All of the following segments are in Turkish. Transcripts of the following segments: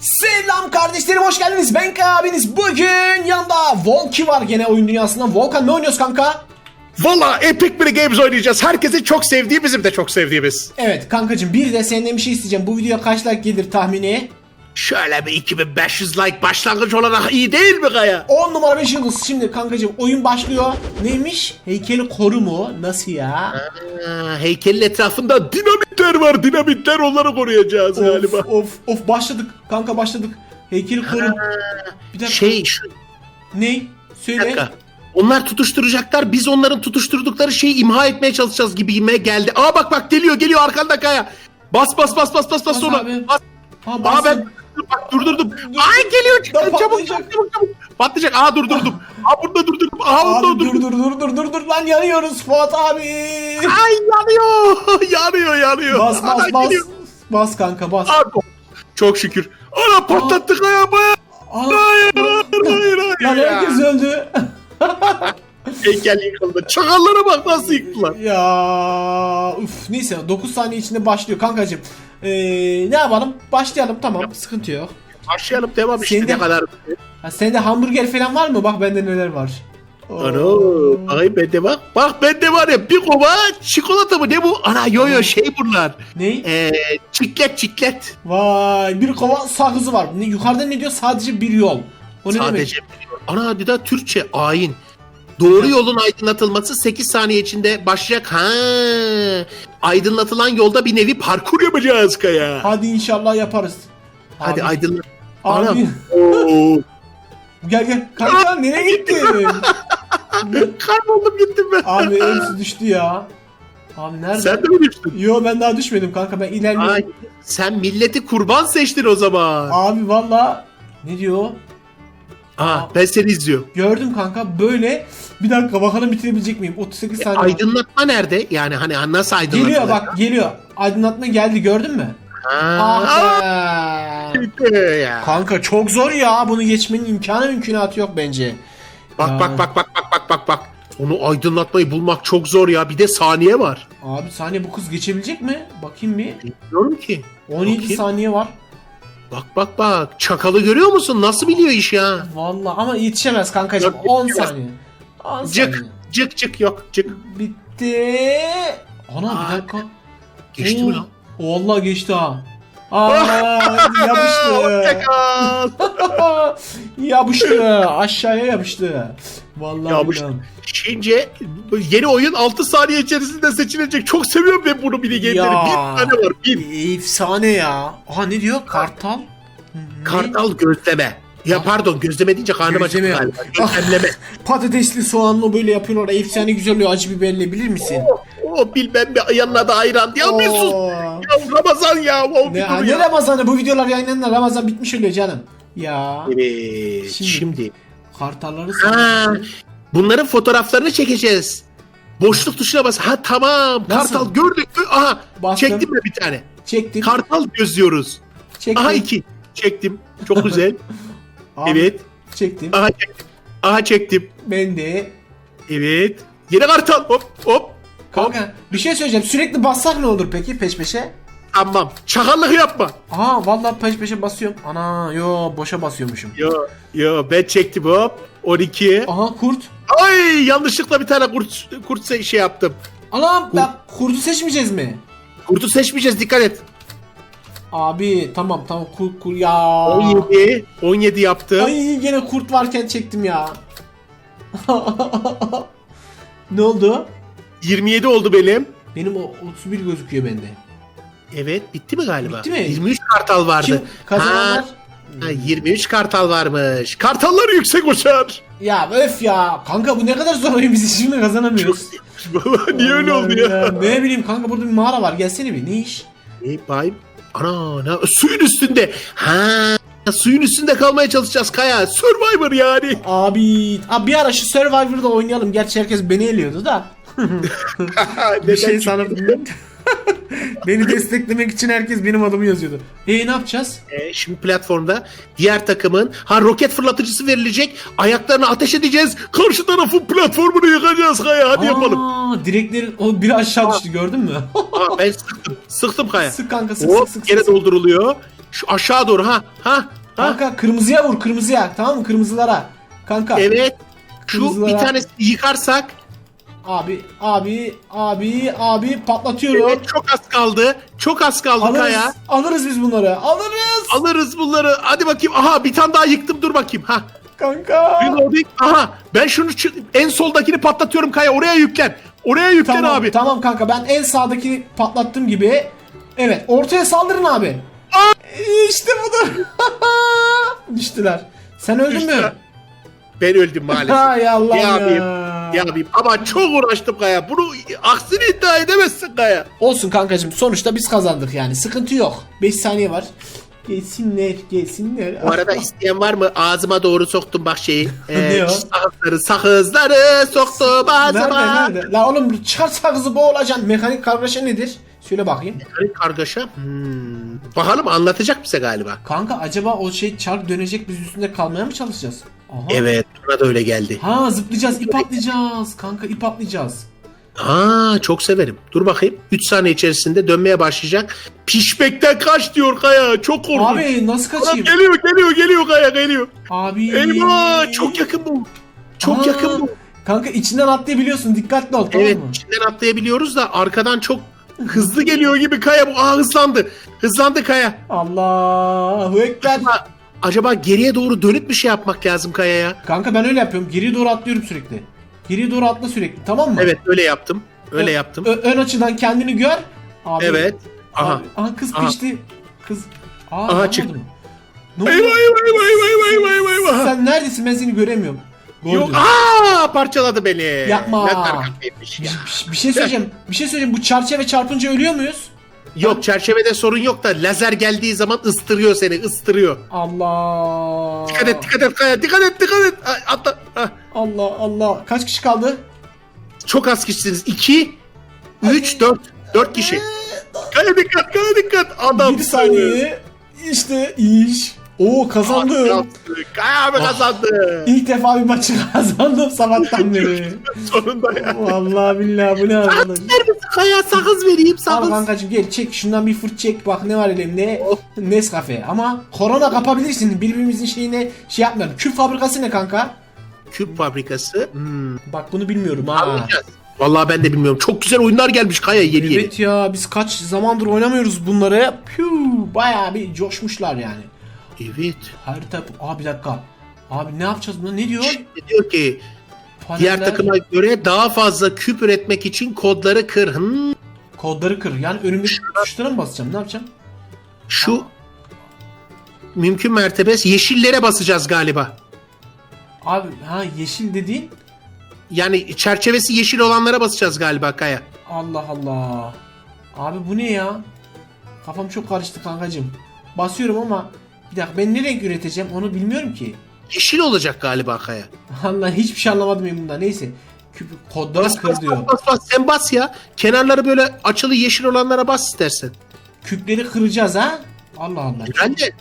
Selam kardeşlerim hoş geldiniz. Ben Kaya abiniz. Bugün yanımda Volki var gene oyun dünyasında. Volkan ne oynuyoruz kanka? Valla Epic Mini Games oynayacağız. Herkesin çok sevdiği bizim de çok sevdiğimiz. Evet kankacım bir de senden bir şey isteyeceğim. Bu videoya kaç like gelir tahmini? Şöyle bir 2500 like başlangıç olarak iyi değil mi Kaya? 10 numara 5 yıldız. Şimdi kankacım oyun başlıyor. Neymiş? Heykeli koru mu? Nasıl ya? Aa, heykelin etrafında dinamitler var. Dinamitler onları koruyacağız galiba. Of of of başladık. Kanka başladık. Heykeli koru. Bir dakika. Şey şu Ne? bir Söyle. dakika. Onlar tutuşturacaklar. Biz onların tutuşturdukları şeyi imha etmeye çalışacağız gibime geldi. Aa bak bak geliyor geliyor arkanda Kaya. Bas bas bas bas bas bas Bas sonra. abi. Bas. Ha, Aa bastım. ben bak durdurdum. Ay geliyor Daha çabuk çabuk çabuk çabuk. Patlayacak. Aa durdurdum. Aa burada durdurdum. Aa burada dur durdurdum. dur dur dur dur dur lan yanıyoruz Fuat abi. Ay yanıyor. yanıyor yanıyor. Bas Ana, bas bas. geliyor. Bas kanka bas. Aa, çok şükür. Ana patlattık ayağı. Aa, Hayır hayır hayır lan herkes öldü. Heykel yıkıldı. Çakallara bak nasıl yıktılar. ya uf neyse 9 saniye içinde başlıyor kankacım. Ee, ne yapalım? Başlayalım tamam sıkıntı yok. Başlayalım devam işte Senin de- ne kadar. Ha, sende hamburger falan var mı? Bak bende neler var. Ana ay bende bak. Bak bende var ya bir kova çikolata mı ne bu? Ana yo yo şey bunlar. Ne? Eee çiklet çiklet. Vay bir kova sakızı var. Ne, yukarıda ne diyor? Sadece bir yol. O ne demek? Sadece Ana bir de Türkçe ayin. Doğru yolun aydınlatılması 8 saniye içinde başlayacak. Ha. Aydınlatılan yolda bir nevi parkur yapacağız Kaya. Hadi inşallah yaparız. Hadi Abi, aydınlat. Abi. Anam. Oo. Gel gel. Kanka nereye gittin? Kayboldum gittim ben. Abi hepsi düştü ya. Abi nerede? Sen de mi düştün? Yo ben daha düşmedim kanka ben ilerliyorum. Ay, sen milleti kurban seçtin o zaman. Abi valla ne diyor? Aa, ben seni izliyorum. Gördüm kanka böyle bir dakika bakalım bitirebilecek miyim? 38 saniye. var. Aydınlatma nerede? Yani hani nasıl aydınlatma? Geliyor bak geliyor. Aydınlatma geldi gördün mü? Ha. Ah be. Ya. Kanka çok zor ya. Bunu geçmenin imkanı mümkünatı yok bence. Bak bak bak bak bak bak bak bak. Onu aydınlatmayı bulmak çok zor ya. Bir de saniye var. Abi saniye bu kız geçebilecek mi? Bakayım bir. Bilmiyorum ki. 17 Bakayım. saniye var. Bak bak bak. Çakalı görüyor musun? Nasıl biliyor iş ya? Valla ama yetişemez kankacığım. Yok, 10 yetişemez. saniye. 10 Cık. saniye. Cık cık yok cık. Bitti. Ana Aa, bir dakika. Geçti Oo. mi lan? Vallahi geçti ha. Aa yapıştı. Yapıştı. Aşağıya yapıştı. Vallahi Yapıştı. Şimdi yeni oyun 6 saniye içerisinde seçilecek. Çok seviyorum ben bunu mini game'leri. Ya. Bir tane var. Bir. Efsane ya. Aha ne diyor? Kartal. Kartal gözleme. Ya pardon gözleme deyince karnım acıktı galiba. Gözlemleme. Patatesli soğanlı böyle yapıyorlar. Efsane güzel oluyor. Acı biberli bilir misin? o bilmem ne yanına da ayran. Ya bir sus. Ramazan ya. O Ne, ne ya. Ramazan'ı? Bu videolar yayınlanır. Ramazan bitmiş oluyor canım. Ya. Evet. Şimdi- Şimdi. Kartalları Ha, bunların fotoğraflarını çekeceğiz. Boşluk tuşuna bas. Ha tamam. Nasıl? Kartal gördük? Aha. Bastım. Çektim mi bir tane? çektim. Kartal gözlüyoruz. çektim. Aha iki. Çektim. Çok güzel. Abi, evet. Çektim. Aha çektim. Aha çektim. Ben de. Evet. Yine kartal. Hop hop. Kanka bir şey söyleyeceğim. Sürekli bassak ne olur peki peş peşe? Tamam. Çakallık yapma. Aha vallahi peş peşe basıyorum. Ana yo boşa basıyormuşum. Yo yo ben çektim hop. 12. Aha kurt. Ay yanlışlıkla bir tane kurt kurt şey yaptım. Anam bak kurdu seçmeyeceğiz mi? Kurtu seçmeyeceğiz dikkat et. Abi tamam tamam kurt kurt ya. 17. 17 yaptım. Ay gene kurt varken çektim ya. ne oldu? 27 oldu benim. Benim o 31 gözüküyor bende. Evet bitti mi galiba? Bitti mi? 23 kartal vardı. Kim kazananlar? Ha, ha, 23 kartal varmış. Kartallar yüksek uçar. Ya öf ya. Kanka bu ne kadar zor oyun biz şimdi kazanamıyoruz. Baba niye öyle oldu Vallahi ya? Ne bileyim kanka burada bir mağara var. Gelsene bir. Ne iş? E, bay. Ana ne? Suyun üstünde. Ha suyun üstünde kalmaya çalışacağız Kaya. Survivor yani. Abi, abi bir ara şu Survivor'da oynayalım. Gerçi herkes beni eliyordu da. bir şey sanıp beni desteklemek için herkes benim adımı yazıyordu. E ne yapacağız? E, şimdi platformda diğer takımın ha roket fırlatıcısı verilecek. Ayaklarını ateş edeceğiz. Karşı tarafın platformunu yıkacağız Kaya. Hadi yapalım. Aa, direklerin o biri aşağı düştü gördün mü? Aa, ben sıktım. Sıktım Kaya. sık kanka sık Hop sık sık. gene sık. dolduruluyor. Şu aşağı doğru ha. Ha. Ha. Kanka kırmızıya vur kırmızıya tamam mı kırmızılara. Kanka. Evet. Şu bir tanesi yıkarsak. Abi abi abi abi patlatıyorum. Evet çok az kaldı. Çok az kaldı alırız, Kaya. alırız biz bunları. Alırız. Alırız bunları. Hadi bakayım. Aha bir tane daha yıktım. Dur bakayım. Ha. Kanka. Reloading. Aha. Ben şunu en soldakini patlatıyorum Kaya. Oraya yüklen. Oraya yüklen Tamam, abi. tamam kanka ben en sağdaki patlattığım gibi. Evet ortaya saldırın abi. İşte budur. Düştüler. Sen öldün mü? Düştüler. Ben öldüm maalesef. Hay Allah Ne ya. Ne yapayım? Ama çok uğraştım Kaya. Bunu aksini iddia edemezsin Kaya. Olsun kankacığım sonuçta biz kazandık yani sıkıntı yok. 5 saniye var. Gelsinler gelsinler. Bu arada isteyen var mı? Ağzıma doğru soktum bak şeyi. Ne o? Sakızları, sakızları soktum ağzıma. Nerede nerede? La oğlum çıkar sakızı boğulacaksın. Mekanik kargaşa nedir? Söyle bakayım. Yani kargaşa. Hmm. Bakalım anlatacak bize galiba. Kanka acaba o şey çark dönecek biz üstünde kalmaya mı çalışacağız? Aha. Evet bana da öyle geldi. Ha zıplayacağız ip atlayacağız. Kanka ip atlayacağız. Aa çok severim. Dur bakayım. 3 saniye içerisinde dönmeye başlayacak. Pişmekten kaç diyor Kaya. Çok korkunç. Abi nasıl kaçayım? geliyor geliyor geliyor Kaya geliyor. Abi. Eyvah çok yakın bu. Çok Aa, yakın bu. Kanka içinden atlayabiliyorsun dikkatli ol tamam Evet mı? içinden atlayabiliyoruz da arkadan çok hızlı geliyor gibi Kaya bu. Aa hızlandı. Hızlandı Kaya. Allahu Ekber. Acaba, acaba geriye doğru dönüp bir şey yapmak lazım Kaya'ya. Kanka ben öyle yapıyorum. Geriye doğru atlıyorum sürekli. Geriye doğru atla sürekli tamam mı? Evet öyle yaptım. Öyle Ö- yaptım. ö- ön açıdan kendini gör. Abi, Evet. Aha. Abi, aha kız Aha. pişti. Kız. Aa, Aha, çıktı. mı? Ne oldu? eyvah eyvah eyvah eyvah eyvah eyvah. Sen neredesin ben seni göremiyorum. Yok. Gördüm. Aa parçaladı beni. Yapma. Ya. Bir, bir şey söyleyeceğim. Bir şey söyleyeceğim. Bu çerçeve çarpınca ölüyor muyuz? Yok çerçevede sorun yok da lazer geldiği zaman ıstırıyor seni ıstırıyor. Allah. Dikkat et dikkat et Kaya dikkat et dikkat et. Atla. Ah. Allah Allah. Kaç kişi kaldı? Çok az kişisiniz. 2, 3, 4. 4 kişi. Kaya dikkat kaya dikkat. Adam. 1 saniye. İşte iş. Oo kazandım. Kaya abi kazandı. İlk defa bir maçı kazandım sabahtan beri. Sonunda ya. Vallahi billahi bu ne arkadaş. Neredesin Kaya sakız vereyim Al sakız. kankacım gel çek şundan bir fırt çek bak ne var elimde Oh. Nescafe ama korona kapabilirsin birbirimizin şeyine şey yapmayalım küp fabrikası ne kanka Küp fabrikası. Hmm. bak bunu bilmiyorum ha Anlayacağız. Vallahi ben de bilmiyorum. Çok güzel oyunlar gelmiş Kaya yeni yeni. Evet ya biz kaç zamandır oynamıyoruz bunları Piu, bayağı bir coşmuşlar yani Evet. harita aa bir dakika abi ne yapacağız buna ne diyor Şimdi diyor ki diğer Paneller- takıma göre daha fazla küp üretmek için kodları kır. Hmm. kodları kır yani önümdeki tuşlara mı basacağım ne yapacağım Şu mümkün mertebe yeşillere basacağız galiba. abi ha yeşil dediğin Yani çerçevesi yeşil olanlara basacağız galiba Kaya. Allah Allah. Abi bu ne ya? Kafam çok karıştı kankacım. Basıyorum ama bir dakika ben ne renk üreteceğim onu bilmiyorum ki. Yeşil olacak galiba Kaya. Allah hiçbir şey anlamadım ben bundan. Neyse. Küp kodları Bas, kır bas, diyor. bas, bas, bas. Sen bas ya. Kenarları böyle açılı yeşil olanlara bas istersen. Küpleri kıracağız ha? Allah Allah. Ben de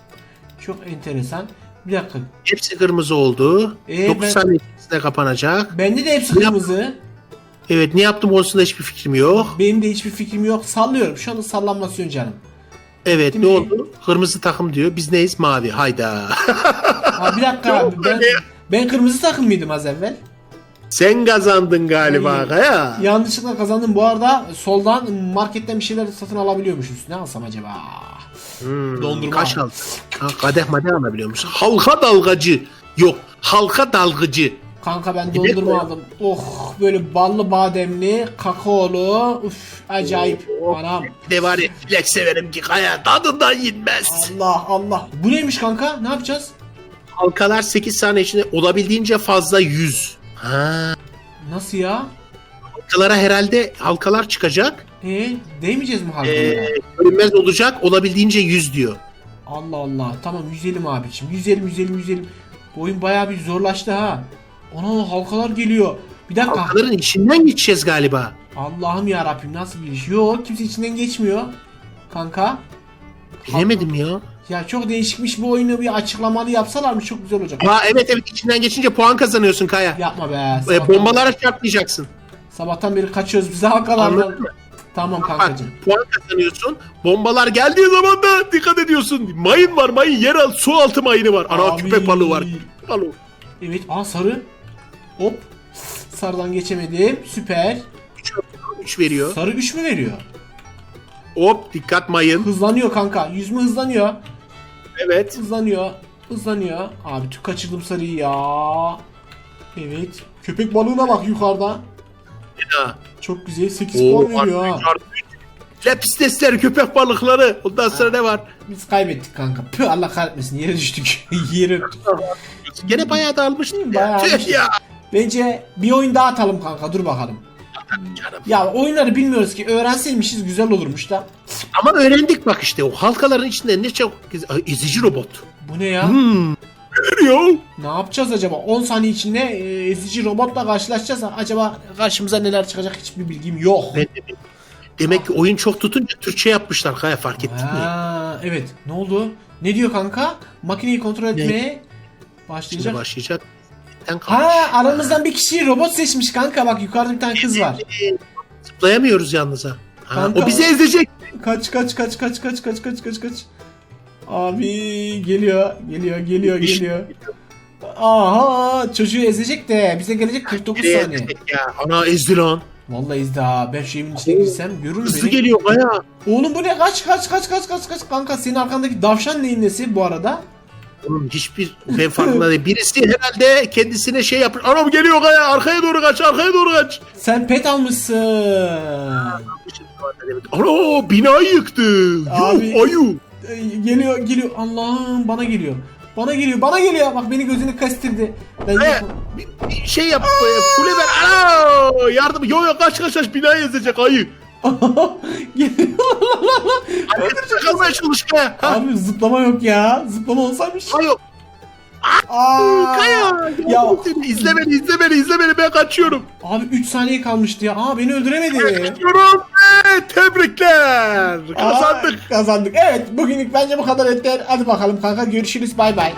Çok enteresan. Bir dakika. hepsi kırmızı oldu. Ee, 9 ben- saniye içerisinde kapanacak. Bende de hepsi Ne yap- kırmızı. Evet ne yaptım konusunda hiçbir fikrim yok. Benim de hiçbir fikrim yok. Sallıyorum. Şu anda sallanmasyon canım. Evet ne oldu? Kırmızı takım diyor. Biz neyiz? Mavi. Hayda. Ha bir dakika abi. Ben, ben kırmızı takım mıydım az evvel? Sen kazandın galiba Ay. Kaya. Yanlışlıkla kazandım. Bu arada soldan marketten bir şeyler satın alabiliyormuşuz. Ne alsam acaba? Hmm, Dondurma. Kaç al? Ha, kadeh madeh alabiliyor musun? Halka dalgacı. Yok. Halka dalgıcı. Kanka ben dondurma aldım. Oh böyle ballı bademli, kakaolu. Uf acayip. Oh, Anam. De var ya bilek severim ki Kaya tadından yenmez. Allah Allah. Bu neymiş kanka? Ne yapacağız? Halkalar 8 saniye içinde olabildiğince fazla 100. Ha. Nasıl ya? Halkalara herhalde halkalar çıkacak. E değmeyeceğiz mi halkalara? Ee, görünmez olacak olabildiğince 100 diyor. Allah Allah. Tamam yüzelim abiciğim. Yüzelim yüzelim yüzelim. Bu oyun bayağı bir zorlaştı ha. Ona halkalar geliyor. Bir dakika. Halkaların içinden geçeceğiz galiba. Allah'ım ya Rabbim nasıl bir iş? Yok kimse içinden geçmiyor. Kanka. Bilemedim ya. Ya çok değişikmiş bu oyunu bir açıklamalı yapsalarmış çok güzel olacak. Ha evet evet içinden geçince puan kazanıyorsun Kaya. Yapma be. Sabahtan, bombalara çarpmayacaksın. sabahtan beri kaçıyoruz biz halkalardan. Tamam Bak kankacığım. puan kazanıyorsun. Bombalar geldiği zaman da dikkat ediyorsun. Mayın var mayın yer al su altı mayını var. Ana Abi. köpek balığı var. Balığı. Evet. Aa sarı. Hop. Sarıdan geçemedim. Süper. 3 veriyor. Sarı 3 mü veriyor? Hop dikkat mayın. Hızlanıyor kanka. Yüzme hızlanıyor. Evet. Hızlanıyor. Hızlanıyor. Abi tüh kaçırdım sarıyı ya. Evet. Köpek balığına bak yukarıda. Ha. Çok güzel. 8 Oo, puan veriyor ha. Lepistesler köpek balıkları. Ondan sonra ne var? Biz kaybettik kanka. Püh Allah kahretmesin. Yere düştük. Yere düştük. Gene bayağı dağılmıştın Bayağı ya. Bence bir oyun daha atalım kanka. Dur bakalım. Ya oyunları bilmiyoruz ki. Öğrenseymişiz güzel olurmuş da. Ama öğrendik bak işte o halkaların içinde ne çok ezici robot. Bu ne ya? Hmm. Ne ya? Ne yapacağız acaba? 10 saniye içinde e, ezici robotla karşılaşacağız. Acaba karşımıza neler çıkacak hiçbir bilgim yok. Ben de- Demek ki oyun çok tutunca Türkçe yapmışlar Kaya fark ettin mi? Evet. Ne oldu? Ne diyor kanka? Makineyi kontrol etmeye Şimdi başlayacak. başlayacak. Sen kalmış. Ha aramızdan bir kişiyi robot seçmiş kanka. Bak yukarıda bir tane kız var. Zıplayamıyoruz yalnız ha. Ha, Kanka- o bizi ezecek. Kaç kaç kaç kaç kaç kaç kaç kaç kaç. Abi geliyor geliyor geliyor geliyor. Aha çocuğu ezecek de bize gelecek 49 Nereye saniye. ya? Ana ezdi lan. Vallahi izle ha. Ben şu evin içine girsem görür mü Hızlı geliyor Kaya. Oğlum bu ne? Kaç kaç kaç kaç kaç kaç kanka senin arkandaki davşan neyin nesi bu arada? Onun hiçbir ben farkında değil. Birisi herhalde kendisine şey yapmış. Anam geliyor Kaya. Arkaya doğru kaç. Arkaya doğru kaç. Sen pet almışsın. Ana binayı yıktı. Abi. Yuh ayu. Ee, Geliyor geliyor. Allah'ım bana geliyor. Bana geliyor bana geliyor. Bak beni gözünü kastirdi. Ben Kaya bir, bir şey yap. e, Fule ver. Ana yardım. Yo yo kaç kaç kaç binayı ezecek ayı. Kalmaya çalış. Ha. Abi zıplama yok ya. Zıplama olsaymış. Kaya. Aa, Kaya. Ya. İzle beni izle beni izle beni ben kaçıyorum. Abi 3 saniye kalmıştı ya. Aa beni öldüremedi. Kaçıyorum ve tebrikler. Kazandık. Aa, kazandık. Evet bugünlük bence bu kadar yeter. Hadi bakalım kanka görüşürüz bay bay.